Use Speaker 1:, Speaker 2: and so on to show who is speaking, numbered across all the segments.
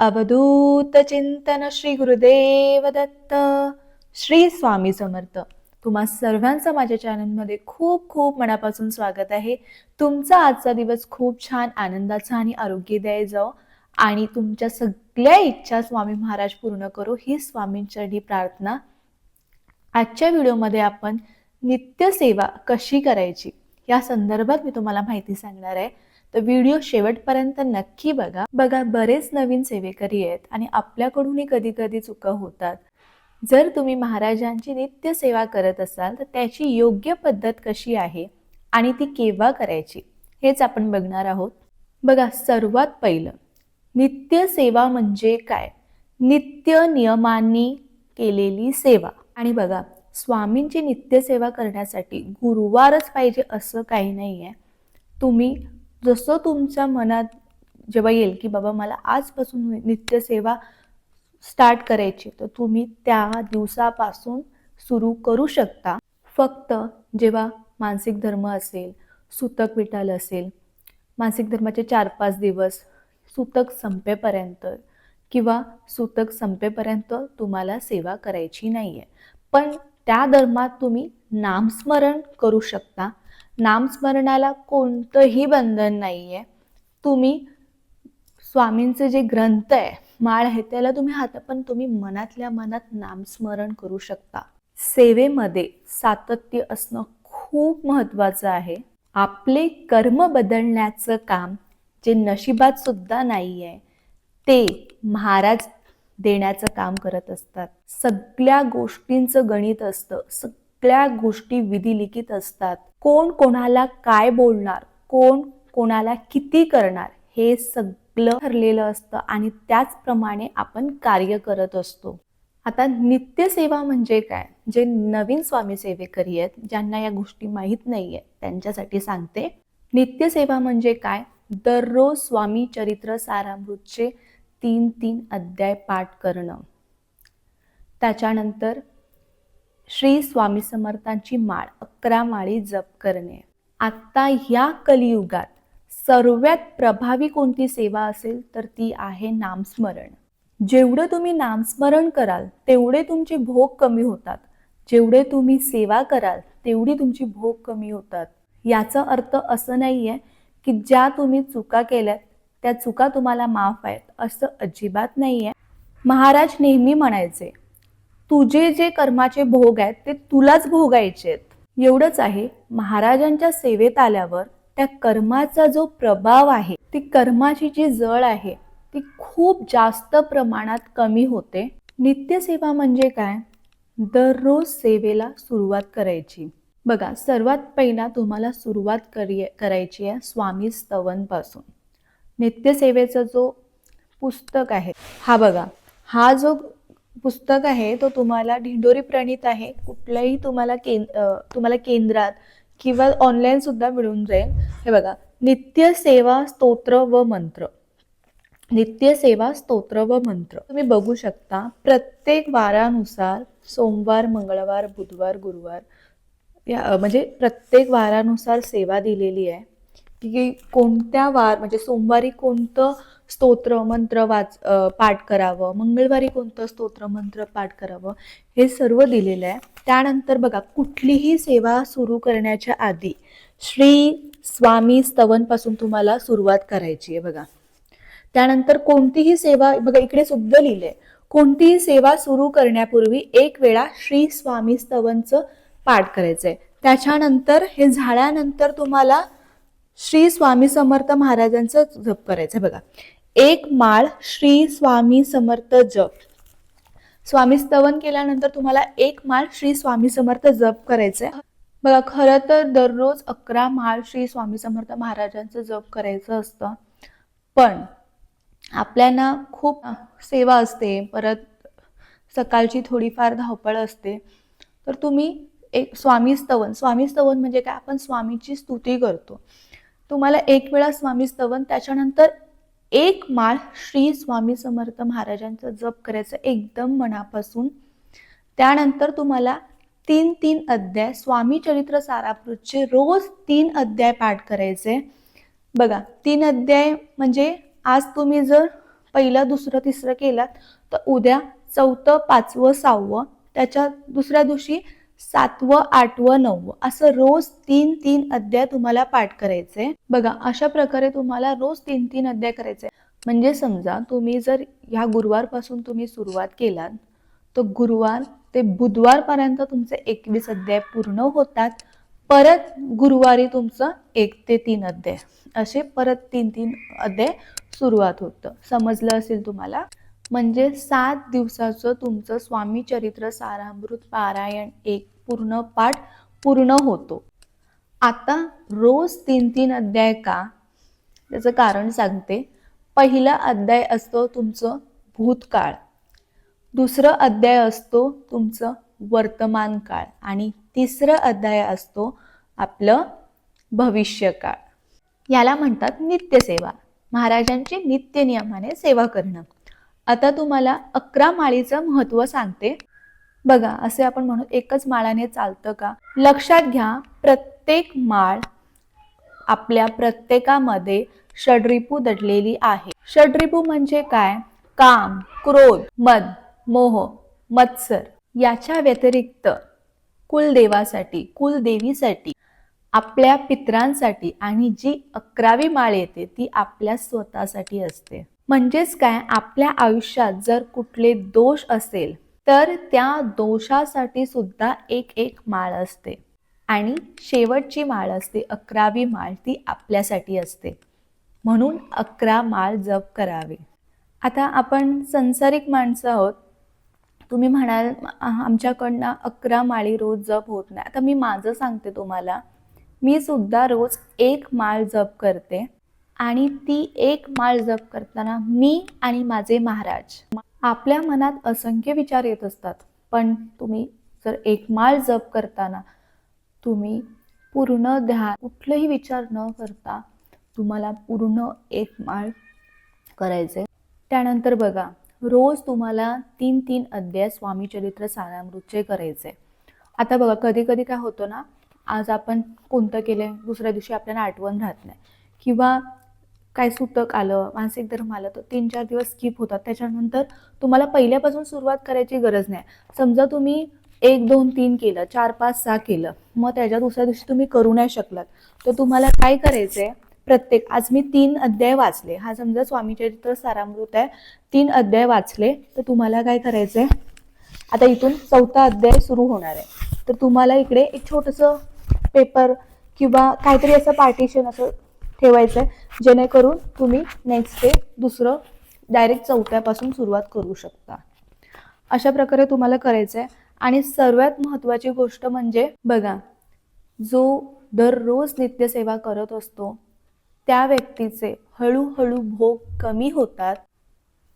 Speaker 1: अवधूत चिंतन श्री गुरुदेव दत्त श्री स्वामी समर्थ. तुम्हा सर्वांचं माझ्या चॅनलमध्ये खूप खूप मनापासून स्वागत आहे. तुमचा आजचा दिवस खूप छान आनंदाचा आणि आरोग्यदायी जाओ आणि तुमच्या सगळ्या इच्छा स्वामी महाराज पूर्ण करो ही स्वामींची प्रार्थना. आजच्या व्हिडिओमध्ये आपण नित्यसेवा कशी करायची? या संदर्भात मी तुम्हाला माहिती सांगणार आहे. तर व्हिडिओ शेवटपर्यंत नक्की बघा. बघा बरेच नवीन सेवेकरी आहेत आणि आपल्याकडूनही कधी कधी चुका होतात. जर तुम्ही महाराजांची नित्य सेवा करत असाल तर त्याची योग्य पद्धत कशी आहे आणि ती केव्हा करायची हेच आपण बघणार आहोत. बघा सर्वात पहिलं नित्य सेवा म्हणजे काय? नित्य नियमांनी केलेली सेवा. आणि बघा स्वामींची नित्यसेवा करण्यासाठी गुरुवारच पाहिजे असं काही नाही आहे तुम्ही जसं तुमच्या मनात जेव्हा येईल की बाबा मला आजपासून नित्यसेवा स्टार्ट करायची तर तुम्ही त्या दिवसापासून सुरू करू शकता. फक्त जेव्हा मानसिक धर्म असेल सुतक विठाल असेल मानसिक धर्माचे चार पाच दिवस सुतक संपेपर्यंत किंवा सुतक संपेपर्यंत तुम्हाला सेवा करायची नाही आहे पण त्या धर्मात तुम्ही नामस्मरण करू शकता. नामस्मरणाला कोणतंही बंधन नाही आहे तुम्ही स्वामींचे जे ग्रंथ आहे माळ आहे त्याला तुम्ही हात पण तुम्ही मनातल्या मनात नामस्मरण करू शकता. सेवेमध्ये सातत्य असणं खूप महत्त्वाचं आहे. आपले कर्म बदलण्याचं काम जे नशिबात सुद्धा नाही आहे ते महाराज देण्याचं काम करत असतात. सगळ्या गोष्टींचं गणित असतं सगळ्या गोष्टी विधिलिखित असतात. कोण कोणाला काय बोलणार कोण कोणाला किती करणार हे सगळं ठरलेलं असतं आणि त्याचप्रमाणे आपण कार्य करत असतो. आता नित्यसेवा म्हणजे काय? जे नवीन स्वामी सेवेकरी आहेत ज्यांना या गोष्टी माहीत नाही आहेत त्यांच्यासाठी सांगते. नित्यसेवा म्हणजे काय? दररोज स्वामी चरित्र सारामृतचे तीन तीन अध्याय पाठ करणं. त्याच्यानंतर श्री स्वामी समर्थांची माळ अकरा माळी जप करणे. आत्ता या कलियुगात सर्वात प्रभावी कोणती सेवा असेल तर ती आहे नामस्मरण. जेवढं तुम्ही नामस्मरण कराल तेवढे तुमचे भोग कमी होतात. जेवढे तुम्ही सेवा कराल तेवढी तुमची भोग कमी होतात. याचा अर्थ असं नाही आहे की ज्या तुम्ही चुका केल्यात त्या चुका तुम्हाला माफ आहेत असं अजिबात नाही आहे महाराज नेहमी म्हणायचे तुझे जे कर्माचे भोग आहेत ते तुलाच भोगायचे आहेत. एवढंच आहे महाराजांच्या सेवेत आल्यावर त्या कर्माचा जो प्रभाव आहे ती कर्माची जी जळ आहे ती खूप जास्त प्रमाणात कमी होते. नित्यसेवा म्हणजे काय? दररोज सेवेला सुरुवात करायची. बघा सर्वात पहिला तुम्हाला सुरुवात करी करायची आहे स्वामी स्तवनपासून. नित्यसेवेचा जो पुस्तक आहे हा बघा हा जो पुस्तक आहे तो तुम्हाला ढिंडोरी प्रणित आहे. कुठल्याही तुम्हाला कें तुम्हाला केंद्रात किंवा ऑनलाईन सुद्धा मिळून जाईल. हे बघा नित्य सेवा स्तोत्र व मंत्र. नित्य सेवा स्तोत्र व मंत्र. तुम्ही बघू शकता प्रत्येक वारानुसार सोमवार मंगळवार बुधवार गुरुवार या म्हणजे प्रत्येक वारानुसार सेवा दिलेली आहे. की कोणत्या वार म्हणजे सोमवारी कोणतं स्तोत्र मंत्र वाच पाठ करावं. मंगळवारी कोणतं स्तोत्र मंत्र पाठ करावं हे सर्व दिलेलं आहे. त्यानंतर बघा कुठलीही सेवा सुरू करण्याच्या आधी श्री स्वामी स्तवनपासून तुम्हाला सुरुवात करायची आहे बघा. त्यानंतर कोणतीही सेवा बघा इकडे सुद्धा लिहिलंय. कोणतीही सेवा सुरू करण्यापूर्वी एक वेळा श्री स्वामी स्तवनचं पाठ करायचंय. त्याच्यानंतर हे झाल्यानंतर तुम्हाला श्री स्वामी समर्थ महाराजांचं जप करायचं बघा. एक माळ श्री स्वामी समर्थ जप. स्वामी स्तवन केल्यानंतर तुम्हाला एक माळ श्री स्वामी समर्थ जप करायचंय. बघा खरं तर दररोज अकरा माळ श्री स्वामी समर्थ महाराजांचं जप करायचं असतं. पण आपल्याला खूप सेवा असते परत सकाळची थोडीफार धावपळ असते. तर तुम्ही एक स्वामी स्तवन स्वामी स्तवन म्हणजे काय? आपण स्वामीची स्तुती करतो. तुम्हाला एक वेळा स्वामी स्तवन त्याच्यानंतर एक माळ श्री स्वामी समर्थ महाराजांचं जप करायचं एकदम मनापासून. त्यानंतर तुम्हाला तीन तीन अध्याय स्वामी चरित्र सारापृतचे रोज तीन अध्याय पाठ करायचे. बघा तीन अध्याय म्हणजे आज तुम्ही जर पहिलं दुसरं तिसरं केलात तर उद्या चौथं पाचवं सहावं त्याच्या दुसऱ्या दिवशी सातवं आठवं नववं असं रोज तीन तीन अध्याय तुम्हाला पाठ करायचे. बघा अशा प्रकारे तुम्हाला रोज तीन तीन अध्याय करायचे. म्हणजे समजा तुम्ही जर ह्या गुरुवारपासून तुम्ही सुरुवात केलात तर गुरुवार ते बुधवारपर्यंत तुमचे एकवीस अध्याय पूर्ण होतात. परत गुरुवारी तुमचं एक ते तीन अध्याय. असे परत तीन तीन अध्याय सुरुवात होतं. समजलं असेल तुम्हाला? म्हणजे सात दिवसाचं तुमचं स्वामी चरित्र सारामृत पारायण एक पूर्ण पाठ पूर्ण होतो. आता रोज तीन तीन अध्याय का? त्याचं कारण सांगते. पहिला अध्याय असतो तुमचं भूतकाळ. दुसरं अध्याय असतो तुमचं वर्तमान काळ. आणि तिसरं अध्याय असतो आपलं भविष्यकाळ. याला म्हणतात नित्यसेवा. महाराजांची नित्य नियमाने सेवा करणं. आता तुम्हाला अकरा माळीचं महत्त्व सांगते. बघा असे आपण म्हणू एकच माळाने चालतं का? लक्षात घ्या प्रत्येक माळ आपल्या प्रत्येकामध्ये षड्रिपू दडलेली आहे. षड्रिपू म्हणजे काय? काम क्रोध मद मोह मत्सर. याच्या व्यतिरिक्त कुलदेवासाठी कुलदेवीसाठी आपल्या पित्रांसाठी आणि जी अकरावी माळ येते ती आपल्या स्वतःसाठी असते. म्हणजेच काय? आपल्या आयुष्यात जर कुठले दोष असेल तर त्या दोषासाठी सुद्धा एक एक माळ असते. आणि शेवटची माळ असते अकरावी माळ ती आपल्यासाठी असते. म्हणून अकरा माळ जप करावे. आता आपण संसारिक माणसं आहोत. तुम्ही म्हणाल आमच्याकडनं अकरा माळी रोज जप होत नाही. आता मी माझं सांगते तुम्हाला. मी सुद्धा रोज एक माळ जप करते. आणि ती एक माळ जप करताना मी आणि माझे महाराज. आपल्या मनात असंख्य विचार येत असतात पण तुम्ही जर एक माळ जप करताना तुम्ही पूर्ण ध्यान कुठलंही विचार न करता तुम्हाला पूर्ण एक माळ करायचे त्यानंतर बघा रोज तुम्हाला तीन तीन अध्याय स्वामी चरित्र सारामृतचे करायचे आता बघा कधी कधी काय होतं ना आज आपण कोणतं केलं दुसऱ्या दिवशी आपल्याला आठवण राहत नाही. किंवा काय सुतक आलं मानसिक धर्म आलं तर तीन चार दिवस स्किप होतात. त्याच्यानंतर तुम्हाला पहिल्यापासून सुरुवात करायची गरज नाही. समजा तुम्ही एक दोन तीन केलं चार पाच सहा केलं मग त्याच्या दुसऱ्या दिवशी तुम्ही करू नाही शकलात. तर तुम्हाला काय करायचं आहे प्रत्येक आज मी तीन अध्याय वाचले. हा समजा स्वामीचरित्र सारामृत आहे. तीन अध्याय वाचले. तर तुम्हाला काय करायचं आहे आता इथून चौथा अध्याय सुरू होणार आहे. तर तुम्हाला इकडे एक छोटंसं पेपर किंवा काहीतरी असं पार्टिशन असं ठेवायचं आहे जेणेकरून तुम्ही नेक्स्ट डे दुसरं डायरेक्ट चौथ्यापासून सुरुवात करू शकता. अशा प्रकारे तुम्हाला करायचं आहे आणि सर्वात महत्त्वाची गोष्ट म्हणजे बघा जो दररोज नित्यसेवा करत असतो त्या व्यक्तीचे हळूहळू भोग कमी होतात.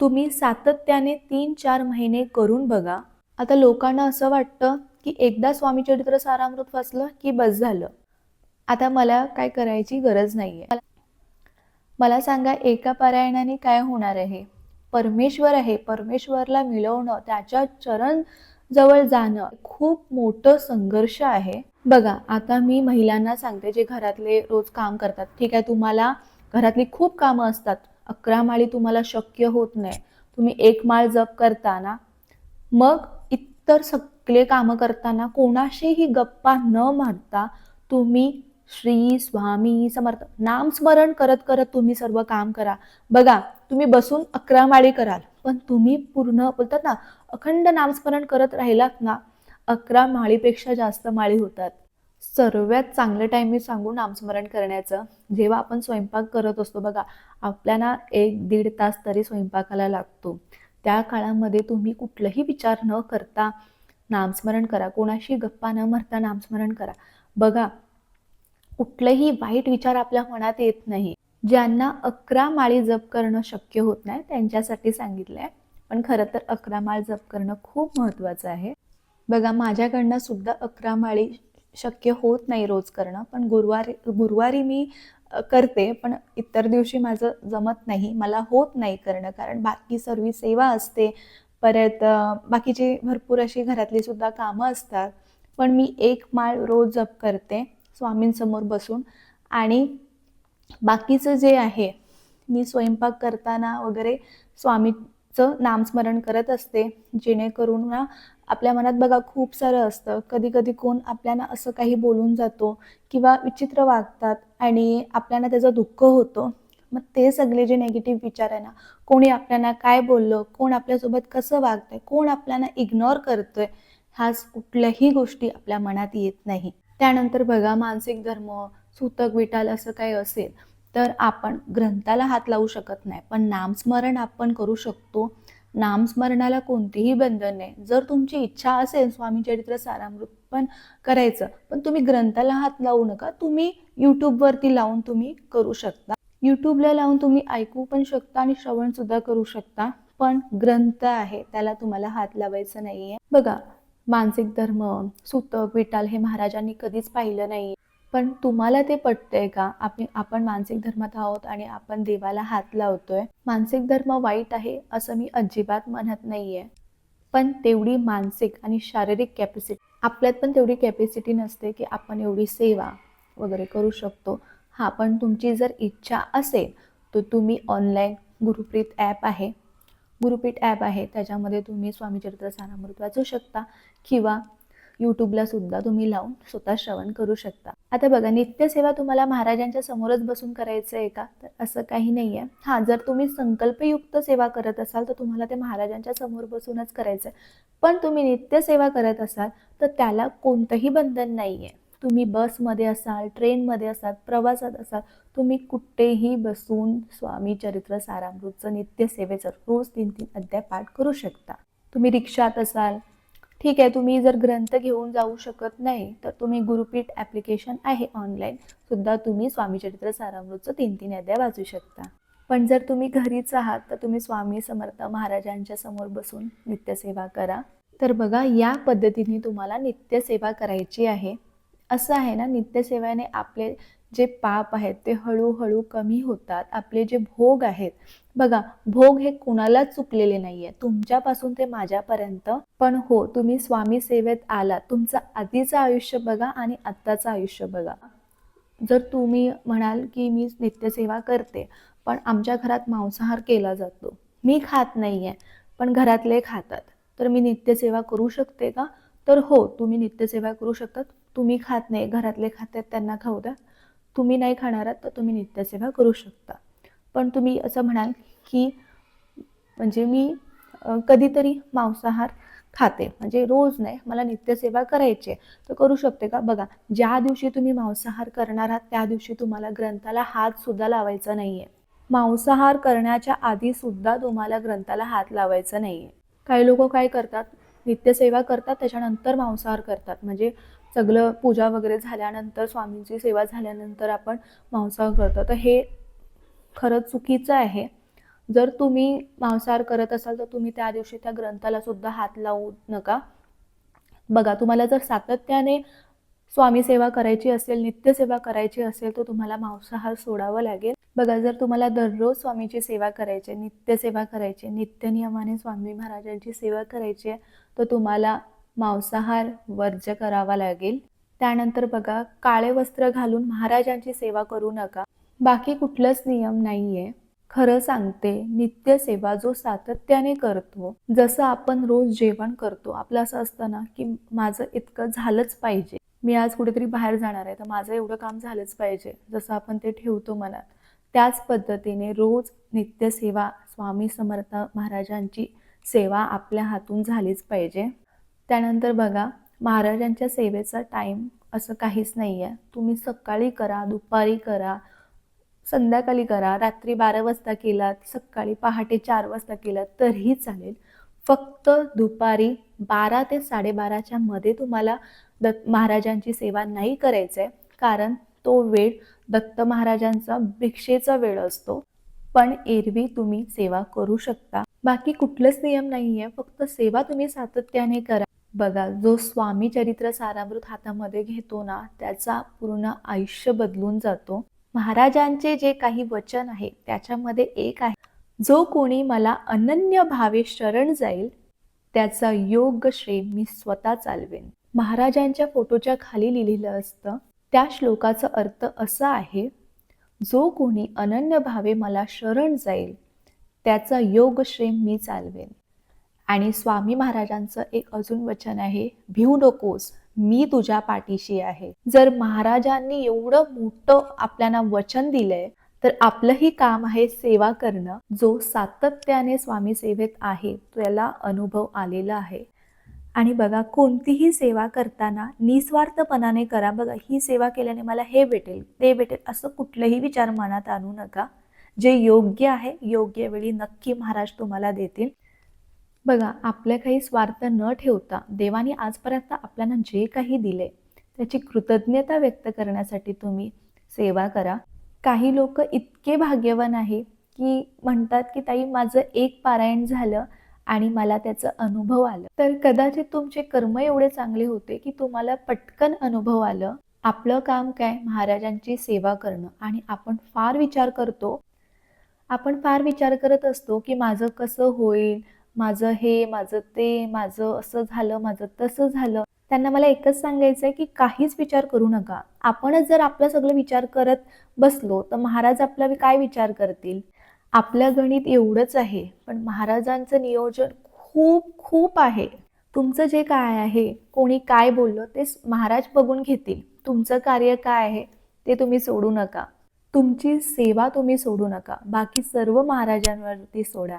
Speaker 1: तुम्ही सातत्याने तीन चार महिने करून बघा. आता लोकांना असं वाटतं की एकदा स्वामी चरित्र सारामृत वाचलं की बस झालं. आता मला काय करायची गरज नाही आहे मला सांगा एका पारायणाने काय होणार आहे? परमेश्वर आहे. परमेश्वरला मिळवणं त्याच्या चरण जवळ जाणं खूप मोठं संघर्ष आहे. बघा आता मी महिलांना सांगते जे घरातले रोज काम करतात. ठीक आहे तुम्हाला घरातली खूप कामं असतात. अकरा माळी तुम्हाला शक्य होत नाही. तुम्ही एक माळ जप करताना मग इतर सगळे कामं करताना कोणाशीही गप्पा न मारता तुम्ही श्री स्वामी समर्थ. नामस्मरण करत करत तुम्ही सर्व काम करा. बघा तुम्ही बसून अकरा माळी कराल पण तुम्ही पूर्ण बोलतात ना अखंड नामस्मरण करत राहिलात ना अकरा माळीपेक्षा जास्त माळी होतात. सर्वात चांगलं टाइम मी सांगू नामस्मरण करण्याचं. जेव्हा आपण स्वयंपाक करत असतो बघा आपल्याला एक दीड तास तरी स्वयंपाकाला लागतो. त्या काळामध्ये तुम्ही कुठलंही विचार न करता नामस्मरण करा. कोणाशी गप्पा न मारता नामस्मरण करा. बघा कुठलेही वाईट विचार आपल्या मनात येत नाही. ज्यांना अकरा माळी जप करणं शक्य होत नाही त्यांच्यासाठी सांगितलं आहे पण खरं तर अकरा माळ जप करणं खूप महत्त्वाचं आहे. बघा माझ्याकडनं सुद्धा अकरा माळी शक्य होत नाही रोज करणं. पण गुरुवारी गुरुवारी मी करते पण इतर दिवशी माझं जमत नाही. मला होत नाही करणं कारण बाकी सर्व सेवा असते. परत बाकीची भरपूर अशी घरातली सुद्धा कामं असतात. पण मी एक माळ रोज जप करते. स्वामींसमोर बसून. आणि बाकीचं जे आहे मी स्वयंपाक करताना वगैरे स्वामीचं नामस्मरण करत असते जेणेकरून ना आपल्या मनात बघा खूप सारं असतं. कधी कधी कोण आपल्याला असं काही बोलून जातो किंवा विचित्र वागतात आणि आपल्याला त्याचं दुःख होतं. मग ते सगळे जे नेगेटिव्ह विचार आहे ना कोणी आपल्याला काय बोललं कोण आपल्यासोबत कसं वागतंय कोण आपल्याला इग्नोर करतोय ह्या कुठल्याही गोष्टी आपल्या मनात येत नाही. त्यानंतर बघा मानसिक धर्म सूतक विटाल असं काही असेल तर आपण ग्रंथाला हात लावू शकत नाही. पण नामस्मरण आपण करू शकतो. नामस्मरणाला कोणतीही बंधन नाही. जर तुमची इच्छा असेल स्वामी चरित्र सारामृत पण करायचं पण तुम्ही ग्रंथाला हात लावू नका. तुम्ही यूट्यूबवरती लावून तुम्ही करू शकता. यूट्यूबला लावून तुम्ही ऐकू पण शकता आणि श्रवण सुद्धा करू शकता. पण ग्रंथ आहे त्याला तुम्हाला हात लावायचं नाहीये. बघा मानसिक धर्म सुतक विटाल हे महाराजांनी कधीच पाहिलं नाही. पण तुम्हाला ते पटतंय का? आपण आपण मानसिक धर्मात आहोत आणि आपण देवाला हात लावतोय. मानसिक धर्म वाईट आहे असं मी अजिबात म्हणत नाहीये. पण तेवढी मानसिक आणि शारीरिक कॅपॅसिटी आपल्यात पण तेवढी कॅपॅसिटी नसते की आपण एवढी सेवा वगैरे करू शकतो. हां पण तुमची जर इच्छा असेल तर तुम्ही ऑनलाईन गुरुप्रीत ॲप आहे. गुरुपीठ ॲप आहे. त्याच्यामध्ये तुम्ही स्वामीचरित्र सारामृत वाचू शकता किंवा यूट्यूबला सुद्धा तुम्ही लावून स्वतः श्रवण करू शकता. आता बघा नित्यसेवा तुम्हाला महाराजांच्या समोरच बसून करायचं आहे का? तर असं काही नाही आहे हां जर तुम्ही संकल्पयुक्त सेवा करत असाल तर तुम्हाला ते महाराजांच्या समोर बसूनच करायचं आहे पण तुम्ही नित्यसेवा करत असाल तर त्याला कोणतंही बंधन नाही आहे तुम्ही बसमध्ये असाल ट्रेनमध्ये असाल प्रवासात असाल तुम्ही कुठेही बसून स्वामी चरित्र सारामृतचं नित्यसेवेचं रोज तीन तीन अध्याय पाठ करू शकता. तुम्ही रिक्षात असाल ठीक आहे तुम्ही जर ग्रंथ घेऊन जाऊ शकत नाही तर तुम्ही गुरुपीठ ॲप्लिकेशन आहे ऑनलाईन सुद्धा तुम्ही स्वामी चरित्र सारामृतचं तीन तीन अध्याय वाचू शकता. पण जर तुम्ही घरीच आहात तर तुम्ही स्वामी समर्थ महाराजांच्या समोर बसून नित्यसेवा करा. तर बघा या पद्धतीने तुम्हाला नित्यसेवा करायची आहे. असं आहे ना नित्यसेवेने आपले जे पाप आहेत ते हळूहळू कमी होतात. आपले जे भोग आहेत बघा भोग हे कुणालाच चुकलेले नाहीये. तुमच्यापासून ते माझ्यापर्यंत. पण हो तुम्ही स्वामी सेवेत आला तुमचं आधीचं आयुष्य बघा आणि आत्ताचं आयुष्य बघा. जर तुम्ही म्हणाल की मी नित्यसेवा करते पण आमच्या घरात मांसाहार केला जातो. मी खात नाही आहे पण घरातले खातात. तर मी नित्यसेवा करू शकते का? तर हो तुम्ही नित्यसेवा करू शकतात. तुम्ही खात नाही घरातले खातात त्यांना खाऊ द्या. तुम्ही नाही खाणार आहात तर तुम्ही नित्यसेवा करू शकता. पण तुम्ही असं म्हणाल की म्हणजे मी कधीतरी मांसाहार खाते. म्हणजे रोज नाही मला नित्यसेवा करायची आहे. तर करू शकते का? बघा ज्या दिवशी तुम्ही मांसाहार करणार आहात त्या दिवशी तुम्हाला ग्रंथाला हात सुद्धा लावायचा नाहीये. मांसाहार करण्याच्या आधी सुद्धा तुम्हाला ग्रंथाला हात लावायचा नाहीये. काही लोक काय करतात? नित्यसेवा करतात त्याच्यानंतर मांसाहार करतात. म्हणजे सगळं पूजा वगैरे झाल्यानंतर स्वामींची सेवा झाल्यानंतर आपण मांसाहार करतो. तर हे खरंच चुकीचं आहे. जर तुम्ही मांसाहार करत असाल तर तुम्ही त्या दिवशी त्या ग्रंथाला सुद्धा हात लावू नका. बघा तुम्हाला जर सातत्याने स्वामी सेवा करायची असेल नित्यसेवा करायची असेल तर तुम्हाला मांसाहार सोडावं लागेल. बघा जर तुम्हाला दररोज स्वामीची सेवा करायची आहे, नित्यसेवा करायची आहे, नित्यनियमाने स्वामी महाराजांची सेवा करायची आहे तर तुम्हाला मांसाहार वर्ज्य करावा लागेल. त्यानंतर बघा काळे वस्त्र घालून महाराजांची सेवा करू नका. बाकी कुठलंच नियम नाहीये. खरं सांगते नित्य सेवा जो सातत्याने करतो जसं आपण रोज जेवण करतो आपलं असं असतं ना की माझं इतकं झालंच पाहिजे. मी आज कुठेतरी बाहेर जाणार आहे तर माझं एवढं काम झालंच पाहिजे जसं आपण ते ठेवतो मनात. त्याच पद्धतीने रोज नित्यसेवा स्वामी समर्थ महाराजांची सेवा आपल्या हातून झालीच पाहिजे. त्यानंतर बघा महाराजांच्या सेवेचा टाईम असं काहीच नाही आहे तुम्ही सकाळी करा दुपारी करा संध्याकाळी करा रात्री बारा वाजता केलात सकाळी पहाटे चार वाजता केलात तरीही चालेल. फक्त दुपारी बारा ते साडेबाराच्या मध्ये तुम्हाला दत्त महाराजांची सेवा नाही करायचं आहे कारण तो वेळ दत्त महाराजांचा भिक्षेचा वेळ असतो. पण एरवी तुम्ही सेवा करू शकता. बाकी कुठलंच नियम नाही आहे फक्त सेवा तुम्ही सातत्याने करा. बघा जो स्वामी चरित्र सारामृत हातामध्ये घेतो ना त्याचा पूर्ण आयुष्य बदलून जातो. महाराजांचे जे काही वचन आहे त्याच्यामध्ये एक आहे जो कोणी मला अनन्य भावे शरण जाईल त्याचा योग श्रेय मी स्वतः चालवेन. महाराजांच्या फोटोच्या खाली लिहिलेलं असतं त्या श्लोकाचा अर्थ असा आहे जो कोणी अनन्य भावे मला शरण जाईल त्याचा योग श्रेय मी चालवेन. आणि स्वामी महाराजांचं एक अजून वचन आहे भिऊ नकोस मी तुझ्या पाठीशी आहे. जर महाराजांनी एवढं मोठं आपल्याला वचन दिलंय तर आपलंही काम आहे सेवा करणं. जो सातत्याने स्वामी सेवेत आहे त्याला अनुभव आलेला आहे. आणि बघा कोणतीही सेवा करताना निस्वार्थपणाने करा. बघा ही सेवा केल्याने मला हे भेटेल ते भेटेल असं कुठलंही विचार मनात आणू नका. जे योग्य आहे योग्य वेळी नक्की महाराज तुम्हाला देतील. बघा आपल्या काही स्वार्थ न ठेवता देवाने आजपर्यंत आपल्याला जे काही दिले त्याची कृतज्ञता व्यक्त करण्यासाठी तुम्ही सेवा करा. काही लोक इतके भाग्यवान आहे की म्हणतात की ताई माझं एक पारायण झालं आणि मला त्याचा अनुभव आलं. तर कदाचित तुमचे कर्म एवढे चांगले होते की तुम्हाला पटकन अनुभव आलं. आपलं काम काय? महाराजांची सेवा करणं. आणि आपण फार विचार करतो आपण फार विचार करत असतो की माझं कसं होईल? माझं हे माझं ते माझं असं झालं माझं तसं झालं. त्यांना मला एकच सांगायचं आहे की काहीच विचार करू नका. आपणच जर आपलं सगळं विचार करत बसलो तर महाराज आपला काय विचार करतील? आपलं गणित एवढंच आहे पण महाराजांचं नियोजन खूप खूप आहे. तुमचं जे काय आहे कोणी काय बोललं ते महाराज बघून घेतील. तुमचं कार्य काय आहे ते तुम्ही सोडू नका. तुमची सेवा तुम्ही सोडू नका. बाकी सर्व महाराजांवरती सोडा.